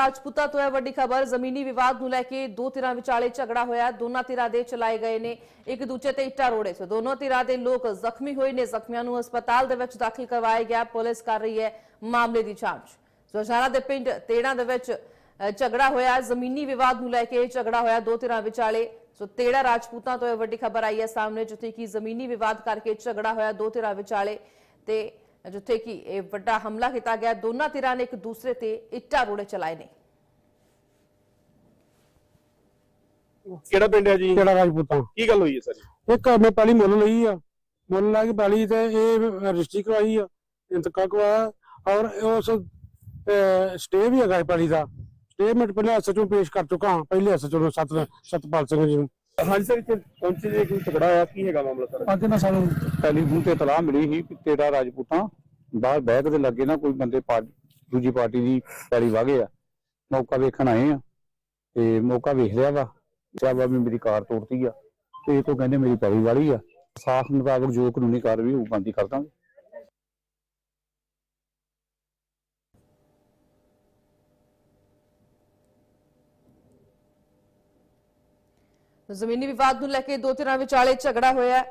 ਰਾਜਪੂਤਾ ਤੋਂ ਹੈ ਵੱਡੀ ਖਬਰ, ਜ਼ਮੀਨੀ ਵਿਵਾਦ ਨੂੰ ਲੈ ਕੇ ਦੋ ਧਿਰਾਂ ਵਿਚਾਲੇ ਝਗੜਾ ਹੋਇਆ, ਦੋਨਾਂ ਧਿਰਾਂ ਦੇ ਚਲਾਏ ਗਏ ਨੇ, ਇੱਕ ਦੂਜੇ ਤੇ ਇੱਟਾਂ ਰੋੜੇ। ਸੋ ਦੋਨੋਂ ਧਿਰਾਂ ਦੇ ਲੋਕ ਜ਼ਖਮੀ ਹੋਏ ਨੇ, ਜ਼ਖਮੀਆਂ ਨੂੰ ਹਸਪਤਾਲ ਦੇ ਵਿੱਚ ਦਾਖਲ ਕਰਵਾਇਆ ਗਿਆ, ਪੁਲਿਸ ਕਰ ਰਹੀ ਹੈ ਮਾਮਲੇ ਦੀ ਜਾਂਚ। ਸੋ ਹਜ਼ਾਰਾ ਦੇ ਪਿੰਡ ਤੇੜਾ ਦੇ ਵਿੱਚ ਝਗੜਾ ਹੋਇਆ, ਜ਼ਮੀਨੀ ਵਿਵਾਦ ਨੂੰ ਲੈ ਕੇ ਝਗੜਾ ਹੋਇਆ ਦੋ ਧਿਰਾਂ ਵਿਚਾਲੇ। ਸੋ ਤੇੜਾ ਰਾਜਪੂਤਾਂ ਤੋਂ ਇਹ ਵੱਡੀ ਖਬਰ ਆਈ ਹੈ ਸਾਹਮਣੇ, ਜਿੱਥੇ ਕਿ ਜ਼ਮੀਨੀ ਵਿਵਾਦ ਕਰਕੇ ਝਗੜਾ ਹੋਇਆ ਦੋ ਧਿਰਾਂ ਵਿਚਾਲੇ ਤੇ ਜਿੱਥੇ ਕਿ ਇਹ ਵੱਡਾ ਹਮਲਾ ਕੀਤਾ ਗਿਆ ਦੋਨਾਂ ਧਿਰਾਂ ਨੇ ਇੱਕ ਦੂਸਰੇ ਤੇ ਇੱਟਾਂ ਰੋੜੇ ਚਲਾਏ ਨੇ। ਕਿਹੜਾ ਪਿੰਡ ਹੈ ਜੀ? ਕਿਹੜਾ ਰਾਜਪੂਤਾਂ? ਕੀ ਗੱਲ ਹੋਈ ਹੈ ਸਰ? ਇੱਕ ਮੈਂ ਪਹਿਲੀ ਮੁੱਲ ਲਈ ਆ। ਮੁੱਲ ਲਾ ਕੇ ਪਹਿਲੀ ਤੇ ਇਹ ਰਜਿਸਟਰੀ ਕਰਵਾਈ ਆ ਇੰਤਕਾਲ ਕਰਵਾਇਆ। ਔਰ ਉਸ ਸਟੇ ਵੀ ਹੈਗਾ ਪਹਿਲੀ ਦਾ। ਸਟੇ ਮੈਂ ਪਹਿਲੇ ਐਸਐਚਓ ਪੇਸ਼ ਕਰ ਚੁੱਕਾ ਹਾਂ ਪਹਿਲੇ ਐਸਐਚਓ ਨੂੰ ਸਤ ਸਤਪਾਲ ਸਿੰਘ ਜੀ ਨੂੰ। ਹਾਂਜੀ ਸਰ ਇੱਥੇ ਪਹੁੰਚੇ ਜੇ ਕੋਈ ਝਗੜਾ ਹੋਇਆ ਕੀ ਹੈਗਾ ਮਾਮਲਾ ਸਰ? ਅੱਜ ਨਾ ਸਾਨੂੰ ਟੈਲੀਫੋਨ ਤੇ ਇਤਲਾਹ ਮਿਲੀ ਸੀ ਕਿ ਤੇਰਾ ਰਾਜਪੂਤਾਂ ਬਾਹਰ ਬੈਗ ਦੇ ਲੱਗੇ ਨਾ ਕੋਈ ਬੰਦੇ ਪਾਰ- ਦੂਜੀ ਪਾਰਟੀ ਦੀ ਪੈਲੀ ਵਾਗੇ ਆ। ਮੌਕਾ ਵੇਖਣ ਆਏ ਆ ਤੇ ਮੌਕਾ ਵੇਖ ਲਿਆ ਵਾ। ਵਾ ਵੀ ਮੇਰੀ ਕਾਰ ਤੋੜਤੀ ਆ ਤੇ ਇਹ ਤੋਂ ਕਹਿੰਦੇ ਮੇਰੀ ਪੈਲੀ ਵਾਲੀ ਆ। ਸਾਖ ਮੁਤਾਬਕ ਜੋ ਕਾਨੂੰਨੀ ਕਾਰਵਾਈ ਹੋਊ ਬੰਦੀ ਕਰ ਦਾਂਗੇ। ਜ਼ਮੀਨੀ ਵਿਵਾਦ ਨੂੰ ਲੈ ਕੇ ਦੋ ਧਿਰਾਂ ਵਿਚਾਲੇ ਝਗੜਾ ਹੋਇਆ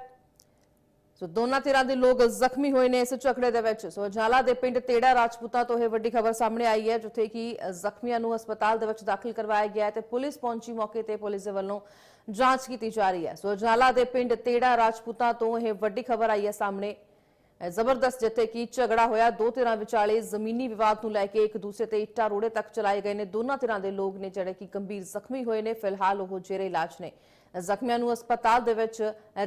ਸੋ ਦੋਨਾਂ ਧਿਰਾਂ ਦੇ ਲੋਕ ਜ਼ਖਮੀ ਹੋਏ ਨੇ ਇਸ ਝਗੜੇ ਦੇ ਵਿੱਚ। ਸੋ ਜਾਲਾ ਦੇ ਪਿੰਡ ਤੇੜਾ ਰਾਜਪੂਤਾ ਤੋਂ ਇਹ ਵੱਡੀ ਖਬਰ ਸਾਹਮਣੇ ਆਈ ਹੈ, ਜਿੱਥੇ ਕਿ ਜ਼ਖਮੀਆਂ ਨੂੰ ਹਸਪਤਾਲ ਦੇ ਵਿੱਚ ਦਾਖਲ ਕਰਵਾਇਆ ਗਿਆ ਹੈ ਤੇ ਪੁਲਿਸ ਪਹੁੰਚੀ ਮੌਕੇ ਤੇ ਪੁਲਿਸ ਦੇ ਵੱਲੋਂ ਜਾਂਚ ਕੀਤੀ ਜਾ ਰਹੀ ਹੈ। ਸੋ ਜਾਲਾ ਦੇ ਪਿੰਡ ਤੇੜਾ ਰਾਜਪੂਤਾ ਤੋਂ ਇਹ ਵੱਡੀ ਖਬਰ ਆਈ ਹੈ ਸਾਹਮਣੇ। ਜ਼ਬਰਦਸਤ ਜਿੱਥੇ ਕਿ ਝਗੜਾ ਹੋਇਆ, ਦੋ ਧਿਰਾਂ ਵਿਚਾਲੇ ਜ਼ਮੀਨੀ ਵਿਵਾਦ ਨੂੰ ਲੈ ਕੇ ਇੱਕ ਦੂਸਰੇ ਤੇ ਇੱਟਾਂ ਰੋੜੇ ਤੱਕ ਚਲਾਏ ਗਏ ਨੇ। ਦੋਨਾਂ ਧਿਰਾਂ ਦੇ ਲੋਕ ਨੇ ਜਿਹੜੇ ਕਿ ਗੰਭੀਰ ਜ਼ਖਮੀ ਹੋਏ ਨੇ। ਫਿਲਹਾਲ ਉਹ ਜੇਰੇ ਇਲਾਜ ਨੇ। ਜ਼ਖਮੀਆਂ ਨੂੰ ਹਸਪਤਾਲ ਦੇ ਵਿੱਚ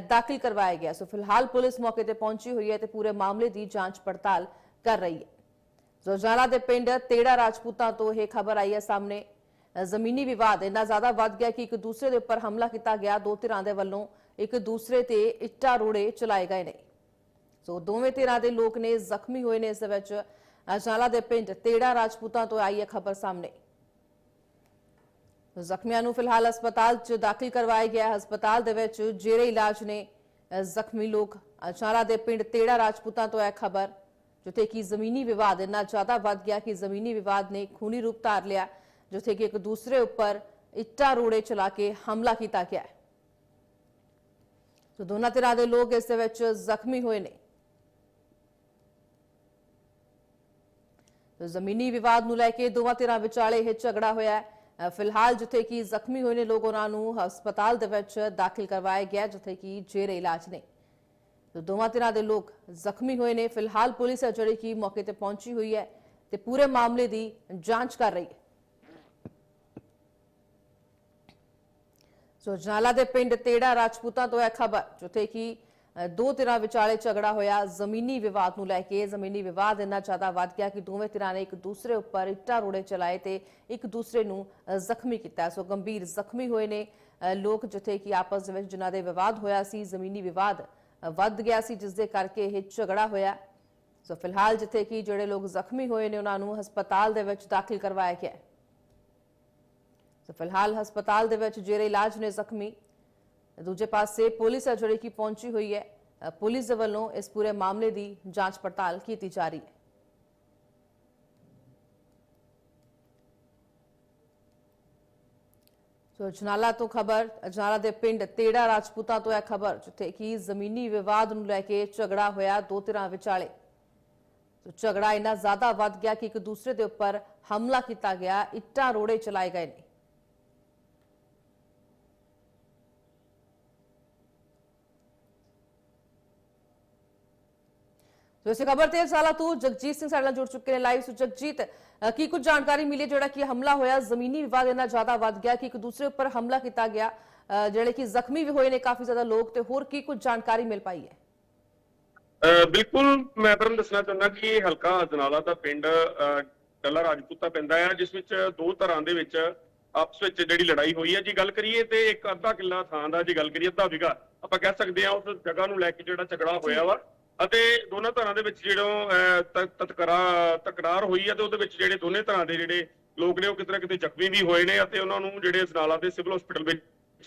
ਦਾਖਲ ਕਰਵਾਇਆ ਗਿਆ। ਸੋ ਫਿਲਹਾਲ ਪੁਲਿਸ ਮੌਕੇ ਤੇ ਪਹੁੰਚੀ ਹੋਈ ਹੈ ਤੇ ਪੂਰੇ ਮਾਮਲੇ ਦੀ ਜਾਂਚ ਪੜਤਾਲ ਕਰ ਰਹੀ ਹੈ। ਜ਼ੋਜਾਲਾ ਦੇ ਪਿੰਡ ਤੇੜਾ ਰਾਜਪੂਤਾਂ ਤੋਂ ਇਹ ਖਬਰ ਆਈ ਹੈ ਸਾਹਮਣੇ। ਜ਼ਮੀਨੀ ਵਿਵਾਦ ਇੰਨਾ ਜ਼ਿਆਦਾ ਵੱਧ ਗਿਆ ਕਿ ਇੱਕ ਦੂਸਰੇ ਦੇ ਉੱਪਰ ਹਮਲਾ ਕੀਤਾ ਗਿਆ। ਦੋ ਧਿਰਾਂ ਦੇ ਵੱਲੋਂ ਇੱਕ ਦੂਸਰੇ ਤੇ ਇੱਟਾਂ ਰੋੜੇ ਚਲਾਏ ਗਏ ਨੇ। ਸੋ ਦੋਵੇਂ ਧਿਰਾਂ ਦੇ ਲੋਕ ਨੇ ਜ਼ਖਮੀ ਹੋਏ ਨੇ ਇਸ ਦੇ ਵਿੱਚ। ਅਜਾਲਾ ਦੇ ਪਿੰਡ ਤੇੜਾ ਰਾਜਪੂਤਾਂ ਤੋਂ ਆਈ ਹੈ ਖਬਰ ਸਾਹਮਣੇ। ਜ਼ਖਮੀਆਂ ਨੂੰ ਫਿਲਹਾਲ ਹਸਪਤਾਲ 'ਚ ਦਾਖਲ ਕਰਵਾਇਆ ਗਿਆ। ਹਸਪਤਾਲ ਦੇ ਵਿੱਚ ਜੇਰੇ ਇਲਾਜ ਨੇ ਜ਼ਖਮੀ ਲੋਕ। ਅਜਾਲਾ ਦੇ ਪਿੰਡ ਤੇੜਾ ਰਾਜਪੂਤਾਂ ਤੋਂ ਹੈ ਖਬਰ, ਜਿੱਥੇ ਕਿ ਜ਼ਮੀਨੀ ਵਿਵਾਦ ਇੰਨਾ ਜ਼ਿਆਦਾ ਵੱਧ ਗਿਆ ਕਿ ਜ਼ਮੀਨੀ ਵਿਵਾਦ ਨੇ ਖੂਨੀ ਰੂਪ ਧਾਰ ਲਿਆ, ਜਿੱਥੇ ਕਿ ਇੱਕ ਦੂਸਰੇ ਉੱਪਰ ਇੱਟਾਂ ਰੋੜੇ ਚਲਾ ਕੇ ਹਮਲਾ ਕੀਤਾ ਗਿਆ ਹੈ। ਸੋ ਦੋਨਾਂ ਧਿਰਾਂ ਦੇ ਲੋਕ ਇਸ ਦੇ ਵਿੱਚ ਜ਼ਖਮੀ ਹੋਏ ਨੇ। ਜ਼ਮੀਨੀ ਵਿਵਾਦ ਨੂੰ ਲੈ ਕੇ ਦੋਵਾਂ ਧਿਰਾਂ ਵਿਚਾਲੇ ਇਹ ਝਗੜਾ ਹੋਇਆ ਹੈ। ਫਿਲਹਾਲ ਜਿੱਥੇ ਕਿ ਜ਼ਖਮੀ ਹੋਏ ਨੇ ਲੋਕ, ਉਹਨਾਂ ਨੂੰ ਹਸਪਤਾਲ ਦੇ ਵਿੱਚ ਦਾਖਲ ਕਰਵਾਇਆ ਗਿਆ, ਜਿੱਥੇ ਕਿ ਜੇਰੇ ਇਲਾਜ ਨੇ। ਦੋਵਾਂ ਧਿਰਾਂ ਦੇ ਲੋਕ ਜ਼ਖਮੀ ਹੋਏ ਨੇ। ਫਿਲਹਾਲ ਪੁਲਿਸ ਹੈ ਜਿਹੜੀ ਕਿ ਮੌਕੇ ਤੇ ਪਹੁੰਚੀ ਹੋਈ ਹੈ ਤੇ ਪੂਰੇ ਮਾਮਲੇ ਦੀ ਜਾਂਚ ਕਰ ਰਹੀ ਹੈ। ਸੋ ਜਾਲਾ ਦੇ ਪਿੰਡ ਤੇੜਾ ਰਾਜਪੂਤਾਂ ਤੋਂ ਇਹ ਖਬਰ, ਜਿੱਥੇ ਕਿ ਦੋ ਧਿਰਾਂ ਵਿਚਾਲੇ ਝਗੜਾ ਹੋਇਆ। ਜ਼ਮੀਨੀ ਵਿਵਾਦ ਨੂੰ ਲੈ ਕੇ ਜ਼ਮੀਨੀ ਵਿਵਾਦ ਇੰਨਾ ਜ਼ਿਆਦਾ ਵੱਧ ਗਿਆ ਕਿ ਦੋਵੇਂ ਧਿਰਾਂ ਨੇ ਇੱਕ ਦੂਸਰੇ ਉੱਪਰ ਇੱਟਾਂ ਰੋੜੇ ਚਲਾਏ ਤੇ ਇੱਕ ਦੂਸਰੇ ਨੂੰ ਜ਼ਖਮੀ ਕੀਤਾ। ਸੋ ਗੰਭੀਰ ਜ਼ਖਮੀ ਹੋਏ ਨੇ ਲੋਕ ਜਿੱਥੇ ਕਿ ਆਪਸ ਦੇ ਵਿੱਚ ਜਿਨ੍ਹਾਂ ਦੇ ਵਿਵਾਦ ਹੋਇਆ ਸੀ, ਜ਼ਮੀਨੀ ਵਿਵਾਦ ਵੱਧ ਗਿਆ ਸੀ, ਜਿਸ ਦੇ ਕਰਕੇ ਇਹ ਝਗੜਾ ਹੋਇਆ। ਸੋ ਫਿਲਹਾਲ ਜਿੱਥੇ ਕਿ ਜਿਹੜੇ ਲੋਕ ਜ਼ਖਮੀ ਹੋਏ ਨੇ, ਉਹਨਾਂ ਨੂੰ ਹਸਪਤਾਲ ਦੇ ਵਿੱਚ ਦਾਖਲ ਕਰਵਾਇਆ ਗਿਆ ਸੋ ਫਿਲਹਾਲ ਹਸਪਤਾਲ ਦੇ ਵਿੱਚ ਜਿਹੜੇ ਇਲਾਜ ਨੇ ਜ਼ਖਮੀ। ਦੂਜੇ ਪਾਸੇ ਪੁਲਿਸ ਹੈ ਜਿਹੜੀ ਕਿ ਪਹੁੰਚੀ ਹੋਈ ਹੈ। ਪੁਲਿਸ ਦੇ ਵੱਲੋਂ ਇਸ ਪੂਰੇ ਮਾਮਲੇ ਦੀ ਜਾਂਚ ਪੜਤਾਲ ਕੀਤੀ ਜਾ ਰਹੀ ਹੈ। ਸੋ ਅਜਨਾਲਾ ਤੋਂ ਖਬਰ ਅਜਨਾਲਾ ਦੇ ਪਿੰਡ ਤੇੜਾ ਰਾਜਪੂਤਾਂ ਤੋਂ ਇਹ ਖਬਰ, ਜਿੱਥੇ ਕਿ ਜ਼ਮੀਨੀ ਵਿਵਾਦ ਨੂੰ ਲੈ ਕੇ ਝਗੜਾ ਹੋਇਆ ਦੋ ਧਿਰਾਂ ਵਿਚਾਲੇ। ਸੋ ਝਗੜਾ ਇੰਨਾ ਜ਼ਿਆਦਾ ਵੱਧ ਗਿਆ ਕਿ ਇੱਕ ਦੂਸਰੇ ਦੇ ਉੱਪਰ ਹਮਲਾ ਕੀਤਾ ਗਿਆ, ਇੱਟਾਂ ਰੋੜੇ ਚਲਾਏ ਗਏ ਨੇ। ਸੋ ਖਬਰ ਤੇ ਸਾਲਾ ਤੋਂ ਜਗਜੀਤ ਸਿੰਘ ਸਾਡੇ ਨਾਲ ਜੁੜ ਚੁੱਕੇ ਨੇ ਲਾਈਵ ਸੋ ਜਗਜੀਤ ਕੀ ਕੁਝ ਜਾਣਕਾਰੀ ਮਿਲੀ ਜਿਹੜਾ ਕਿ ਹਮਲਾ ਹੋਇਆ? ਜ਼ਮੀਨੀ ਵਿਵਾਦ ਇੰਨਾ ਜ਼ਿਆਦਾ ਵੱਧ ਗਿਆ ਕਿ ਇੱਕ ਦੂਸਰੇ ਉੱਪਰ ਹਮਲਾ ਕੀਤਾ ਗਿਆ। ਜਿਹੜੇ ਕਿ ਜ਼ਖਮੀ ਵੀ ਹੋਏ ਨੇ ਕਾਫੀ ਜ਼ਿਆਦਾ ਲੋਕ ਤੇ ਹੋਰ ਕੀ ਕੁਝ ਜਾਣਕਾਰੀ ਮਿਲ ਪਾਈ ਹੈ? ਬਿਲਕੁਲ ਮੈਂ ਤੁਹਾਨੂੰ ਦੱਸਣਾ ਚਾਹੁੰਦਾ ਕਿ ਹਲਕਾ ਅਜਨਾਲਾ ਦਾ ਪਿੰਡ ਅਹ, ਰਾਜਪੂਤਾ ਪੈਂਦਾ ਹੈ ਜਿਸ ਵਿੱਚ ਦੋ ਤਰ੍ਹਾਂ ਦੇ ਵਿੱਚ ਆਪਸ ਵਿੱਚ ਜਿਹੜੀ ਲੜਾਈ ਹੋਈ ਹੈ। ਜੀ ਗੱਲ ਕਰੀਏ ਤੇ ਇੱਕ ਅੱਧਾ ਕਿੱਲਾ ਥਾਂ ਦਾ ਜੇ ਗੱਲ ਕਰੀਏ ਅੱਧਾ ਵਿਗਾ ਆਪਾਂ ਕਹਿ ਸਕਦੇ ਹਾਂ ਉਸ ਜਗ੍ਹਾ ਨੂੰ ਲੈ ਕੇ ਜਿਹੜਾ ਝਗੜਾ ਹੋਇਆ ਵਾ। ਅਤੇ ਦੋਨਾਂ ਧਰਾਂ ਦੇ ਵਿੱਚ ਜਿਹੜੋਂ ਅਹ, ਤ- ਤਤਕਰਾ ਤਕਰਾਰ ਹੋਈ ਹੈ ਤੇ ਉਹਦੇ ਵਿੱਚ ਜਿਹੜੇ ਦੋਨੇ ਧਰਾਂ ਦੇ ਜਿਹੜੇ ਲੋਕ ਨੇ ਉਹ ਕਿਤੇ ਨਾ ਕਿਤੇ ਜ਼ਖਮੀ ਵੀ ਹੋਏ ਨੇ ਅਤੇ ਉਹਨਾਂ ਨੂੰ ਜਿਹੜੇ ਅਜਨਾਲਾ ਦੇ ਸਿਵਲ ਹਸਪੀਟਲ ਵਿੱਚ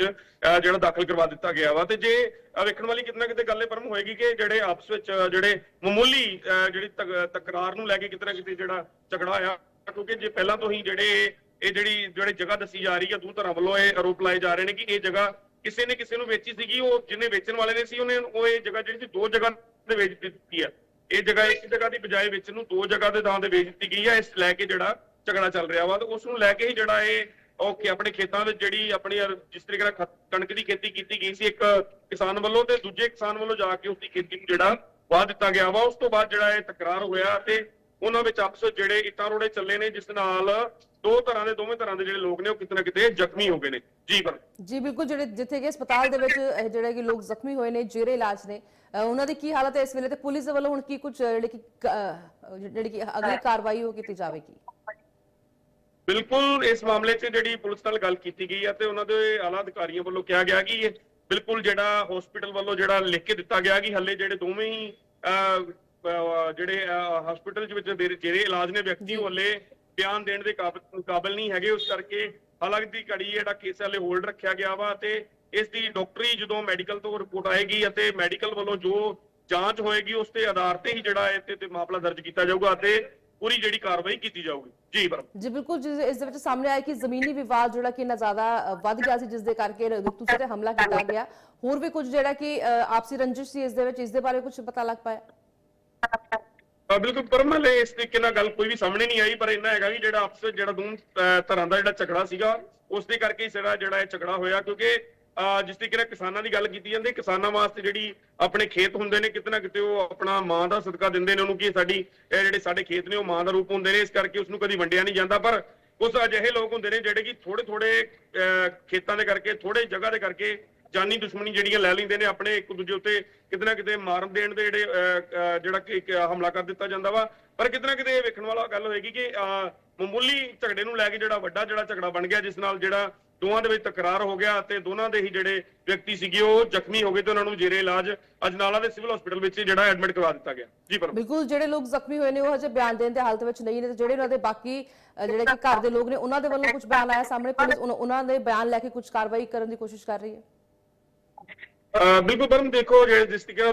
ਅਹ ਜਿਹੜਾ ਦਾਖਲ ਕਰਵਾ ਦਿੱਤਾ ਗਿਆ ਵਾ। ਤੇ ਜੇ ਵੇਖਣ ਵਾਲੀ ਕਿਤਨਾ ਕਿਤੇ ਗੱਲ ਇਹ ਪਰਮ ਹੋਏਗੀ ਕਿ ਜਿਹੜੇ ਆਪਸ ਵਿੱਚ ਜਿਹੜੇ ਮਾਮੂਲੀ ਅਹ ਜਿਹੜੀ ਤਕ- ਤਕਰਾਰ ਨੂੰ ਲੈ ਕੇ ਕਿਤਨਾ ਕਿਤੇ ਜਿਹੜਾ ਝਗੜਾ ਆ ਕਿਉਂਕਿ ਜੇ ਪਹਿਲਾਂ ਤੋਂ ਹੀ ਜਿਹੜੇ ਇਹ ਜਿਹੜੀ ਜਿਹੜੇ ਜਗ੍ਹਾ ਦੱਸੀ ਜਾ ਰਹੀ ਹੈ ਦੋ ਧਰਾਂ ਵੱਲੋਂ ਇਹ ਆਰੋਪ ਲਾਏ ਜਾ ਰਹੇ ਨੇ ਕਿ ਇਹ ਜਗ੍ਹਾ ਕਿਸੇ ਨੇ ਕਿਸੇ ਨੂੰ ਵੇਚੀ ਸੀਗੀ, ਉਹ ਜਿਹਨੇ ਵੇਚਣ ਵਾਲੇ ਨੇ ਸੀ, ਉਹਨੇ ਉਹ ਇਹ ਜਗ੍ਹਾ ਜਿਹੜੀ ਸੀ, ਦੋ ਜਗ੍ਹਾ ਤੇ ਵੇਚ ਦਿੱਤੀ ਹੈ ਇਹ ਜਗ੍ਹਾ ਇੱਕ ਜਗ੍ਹਾ ਦੀ ਬਜਾਏ ਵੇਚਣ ਨੂੰ ਦੋ ਜਗ੍ਹਾ ਦੇ ਦਾਂ ਤੇ ਵੇਚ ਦਿੱਤੀ ਗਈ ਹੈ ਇਸ ਲੈ ਕੇ ਜਿਹੜਾ ਝਗੜਾ ਚੱਲ ਰਿਹਾ ਵਾ, ਤੇ ਉਸ ਨੂੰ ਲੈ ਕੇ ਹੀ ਜਿਹੜਾ ਇਹ ਉਹ ਆਪਣੇ ਖੇਤਾਂ ਵਿੱਚ ਜਿਹੜੀ ਆਪਣੀ ਜਿਸ ਤਰੀਕੇ ਨਾਲ ਕਣਕ ਦੀ ਖੇਤੀ ਕੀਤੀ ਗਈ ਸੀ, ਇੱਕ ਕਿਸਾਨ ਵੱਲੋਂ ਤੇ ਦੂਜੇ ਕਿਸਾਨ ਵੱਲੋਂ ਜਾ ਕੇ ਉਸ ਦੀ ਖੇਤੀ ਨੂੰ ਜਿਹੜਾ ਵਾਹ ਦਿੱਤਾ ਗਿਆ ਵਾ, ਉਸ ਤੋਂ ਬਾਅਦ ਜਿਹੜਾ ਇਹ ਤਕਰਾਰ ਹੋਇਆ ਤੇ ਉਹਨਾਂ ਵਿੱਚ ਆਪਸ ਜਿਹੜੇ ਇੱਟਾਂ ਰੋੜੇ ਚੱਲੇ ਨੇ ਜਿਸ ਨਾਲ ਦੋ ਤਰ੍ਹਾਂ ਦੇ ਦੋਵੇਂ ਤਰ੍ਹਾਂ ਦੇ ਜਿਹੜੇ ਲੋਕ ਨੇ ਉਹ ਕਿਤੇ ਨਾ ਕਿਤੇ ਜ਼ਖਮੀ ਹੋ ਗਏ ਨੇ। ਜੀ ਪਰ ਜੀ ਬਿਲਕੁਲ ਜਿਹੜੇ ਜਿੱਥੇ ਕਿ ਹਸਪਤਾਲ ਦੇ ਵਿੱਚ ਇਹ ਜਿਹੜੇ ਕਿ ਲੋਕ ਜ਼ਖਮੀ ਹੋਏ ਨੇ ਜੇਰੇ ਇਲਾਜ ਨੇ ਉਹਨਾਂ ਦੀ ਕੀ ਹਾਲਤ ਹੈ ਇਸ ਵੇਲੇ ਤੇ? ਪੁਲਿਸ ਦੇ ਵੱਲੋਂ ਹੁਣ ਕੀ ਕੁਝ ਜਿਹੜੀ ਕਿ ਜਿਹੜੀ ਕਿ ਅਗਲੀ ਕਾਰਵਾਈ ਉਹ ਕੀਤੀ ਜਾਵੇਗੀ? ਬਿਲਕੁਲ ਇਸ ਮਾਮਲੇ 'ਚ ਜਿਹੜੀ ਪੁਲਿਸ ਨਾਲ ਗੱਲ ਕੀਤੀ ਗਈ ਹੈ ਤੇ ਉਹਨਾਂ ਦੇ ਆਲਾ ਅਧਿਕਾਰੀਆਂ ਵੱਲੋਂ ਕਿਹਾ ਗਿਆ ਕਿ ਬਿਲਕੁਲ ਜਿਹੜਾ ਹਸਪੀਟਲ ਵੱਲੋਂ ਜਿਹੜਾ ਲਿਖ ਕੇ ਦਿੱਤਾ ਗਿਆ ਕਿ ਹੱਲੇ ਜਿਹੜੇ ਦੋਵੇਂ ਹੀ ਜਿਹੜੇ ਹਸਪੀਟਲ ਵਿੱਚ ਜਿਹੜੇ ਇਲਾਜ ਨੇ ਵਿਅਕਤੀ ਉਹ ਹੱਲੇ ਬਿਆਨ ਦੇਣ ਦੇ ਕਾਬਿਲ ਨਹੀਂ ਹੈਗੇ ਉਸ ਕਰਕੇ ਹਾਲਾਂਕਿ ਦੀ ਘੜੀ ਜਿਹੜਾ ਕੇਸ ਹੱਲੇ ਹੋਲਡ ਰੱਖਿਆ ਗਿਆ ਵਾ ਤੇ ਇਸ ਦੀ ਡਾਕਟਰੀ ਜਦੋਂ ਮੈਡੀਕਲ ਤੋਂ ਰਿਪੋਰਟ ਆਏਗੀ ਅਤੇ ਮੈਡੀਕਲ ਵੱਲੋਂ ਜੋ ਜਾਂਚ ਹੋਏਗੀ ਉਸ ਦੇ ਆਧਾਰ ਤੇ ਹੀ ਜਿਹੜਾ ਇਹ ਤੇ- ਤੇ ਮਾਮਲਾ ਦਰਜ ਕੀਤਾ ਜਾਊਗਾ ਅਤੇ ਪੂਰੀ ਜਿਹੜੀ ਕਾਰਵਾਈ ਕੀਤੀ ਜਾਊਗੀ। ਜੀ ਬਰਮ ਜੀ ਬਿਲਕੁਲ ਇਸ ਦੇ ਵਿੱਚ ਸਾਹਮਣੇ ਆਇਆ ਕਿ ਜ਼ਮੀਨੀ ਵਿਵਾਦ ਜਿਹੜਾ ਕਿ ਇੰਨਾ ਜ਼ਿਆਦਾ ਵੱਧ ਗਿਆ ਸੀ ਜਿਸ ਦੇ ਕਰਕੇ ਤੁਸੀਂ ਤੇ ਹਮਲਾ ਕੀਤਾ ਗਿਆ। ਹੋਰ ਵੀ ਕੁਝ ਜਿਹੜਾ ਕਿ ਆਪਸੀ ਰੰਜਿਸ਼ ਸੀ ਇਸ ਦੇ ਵਿੱਚ ਇਸ ਦੇ ਬਾਰੇ ਕੁਝ ਪਤਾ ਲੱਗ ਪਾਇਆ? ਬਿਲਕੁਲ ਪਰਮਲ ਇਸ ਤਰੀਕੇ ਨਾਲ ਗੱਲ ਕੋਈ ਵੀ ਸਾਹਮਣੇ ਨਹੀਂ ਆਈ, ਪਰ ਇੰਨਾ ਹੈਗਾ ਕਿ ਜਿਹੜਾ ਆਪਸ ਵਿੱਚ ਜਿਹੜਾ ਦੋ ਅਹ ਦਾ ਜਿਹੜਾ ਝਗੜਾ ਸੀਗਾ, ਉਸ ਦੇ ਕਰਕੇ ਹੀ ਜਿਹੜਾ ਇਹ ਝਗੜਾ ਹੋਇਆ, ਕਿਉਂਕਿ ਜਿਸ ਤਰੀਕੇ ਨਾਲ ਕਿਸਾਨਾਂ ਦੀ ਗੱਲ ਕੀਤੀ ਜਾਂਦੀ, ਕਿਸਾਨਾਂ ਵਾਸਤੇ ਜਿਹੜੀ ਆਪਣੇ ਖੇਤ ਹੁੰਦੇ ਨੇ, ਕਿਤੇ ਨਾ ਕਿਤੇ ਉਹ ਆਪਣਾ ਮਾਂ ਦਾ ਸਦਕਾ ਦਿੰਦੇ ਨੇ ਉਹਨੂੰ, ਕਿ ਸਾਡੀ, ਇਹ ਜਿਹੜੇ ਸਾਡੇ ਖੇਤ ਨੇ, ਉਹ ਮਾਂ ਦਾ ਰੂਪ ਹੁੰਦੇ ਨੇ, ਇਸ ਕਰਕੇ ਉਸ ਨੂੰ ਕਦੀ ਵੰਡਿਆ ਨਹੀਂ ਜਾਂਦਾ, ਪਰ ਕੁਝ ਅਜਿਹੇ ਲੋਕ ਹੁੰਦੇ ਨੇ ਜਿਹੜੇ ਕਿ ਥੋੜੇ ਥੋੜੇ ਖੇਤਾਂ ਦੇ ਕਰਕੇ ਥੋੜੇ ਜਗ੍ਹਾ ਦੇ ਕਰਕੇ ਜਾਨੀ ਦੁਸ਼ਮਣੀ ਜਿਹੜੀਆਂ ਲੈ ਲੈਂਦੇ ਨੇ ਆਪਣੇ ਇੱਕ ਦੂਜੇ ਉੱਤੇ ਕਿਤੇ ਨਾ ਕਿਤੇ ਮਾਰਨ ਦੇਣ ਦੇ ਜਿਹੜੇ ਜਿਹੜਾ ਕਿ ਹਮਲਾ ਕਰ ਦਿੱਤਾ ਜਾਂਦਾ ਵਾ। ਪਰ ਕਿਤੇ ਨਾ ਕਿਤੇ ਇਹ ਵੇਖਣ ਵਾਲਾ ਗੱਲ ਹੋਏਗੀ ਕਿ ਮਾਮੂਲੀ ਝਗੜੇ ਨੂੰ ਲੈ ਕੇ ਜਿਹੜਾ ਵੱਡਾ ਜਿਹੜਾ ਝਗੜਾ ਬਣ ਗਿਆ, ਜਿਸ ਨਾਲ ਜਿਹੜਾ ਦੋਵਾਂ ਦੇ ਵਿੱਚ ਤਕਰਾਰ ਹੋ ਗਿਆ ਤੇ ਦੋਨਾਂ ਦੇ ਹੀ ਜਿਹੜੇ ਵਿਅਕਤੀ ਸੀਗੇ ਉਹ ਜ਼ਖਮੀ ਹੋ ਗਏ ਤੇ ਉਹਨਾਂ ਨੂੰ ਜੇਰੇ ਇਲਾਜ ਅਜਨਾਲਾ ਦੇ ਸਿਵਲ ਹਸਪੀਟਲ ਵਿੱਚ ਜਿਹੜਾ ਐਡਮਿਟ ਕਰਵਾ ਦਿੱਤਾ ਗਿਆ। ਜੀ ਪਰ ਬਿਲਕੁਲ, ਜਿਹੜੇ ਲੋਕ ਜ਼ਖਮੀ ਹੋਏ ਨੇ ਉਹ ਹਜੇ ਬਿਆਨ ਦੇਣ ਦੇ ਹਾਲਤ ਵਿੱਚ ਨਹੀਂ ਨੇ ਤੇ ਜਿਹੜੇ ਉਹਨਾਂ ਦੇ ਬਾਕੀ ਜਿਹੜੇ ਕਿ ਘਰ ਦੇ ਲੋਕ ਨੇ, ਉਹਨਾਂ ਦੇ ਵੱਲੋਂ ਕੁਝ ਬਿਆਨ ਆਇਆ ਸਾਹਮਣੇ, ਪੁਲਿਸ ਉਹਨਾਂ- ਦੇ ਬਿਆਨ ਲੈ ਕੇ ਕੁਝ ਕਾਰਵਾਈ ਕਰਨ ਦੀ ਕੋਸ਼ਿਸ਼ ਕਰ ਰਹੀ ਹੈ। ਬਿਲਕੁਲ ਪਰਮ ਦੇਖੋ ਜਿਹੜੇ ਜਿਸ ਤਰੀਕੇ ਨਾਲ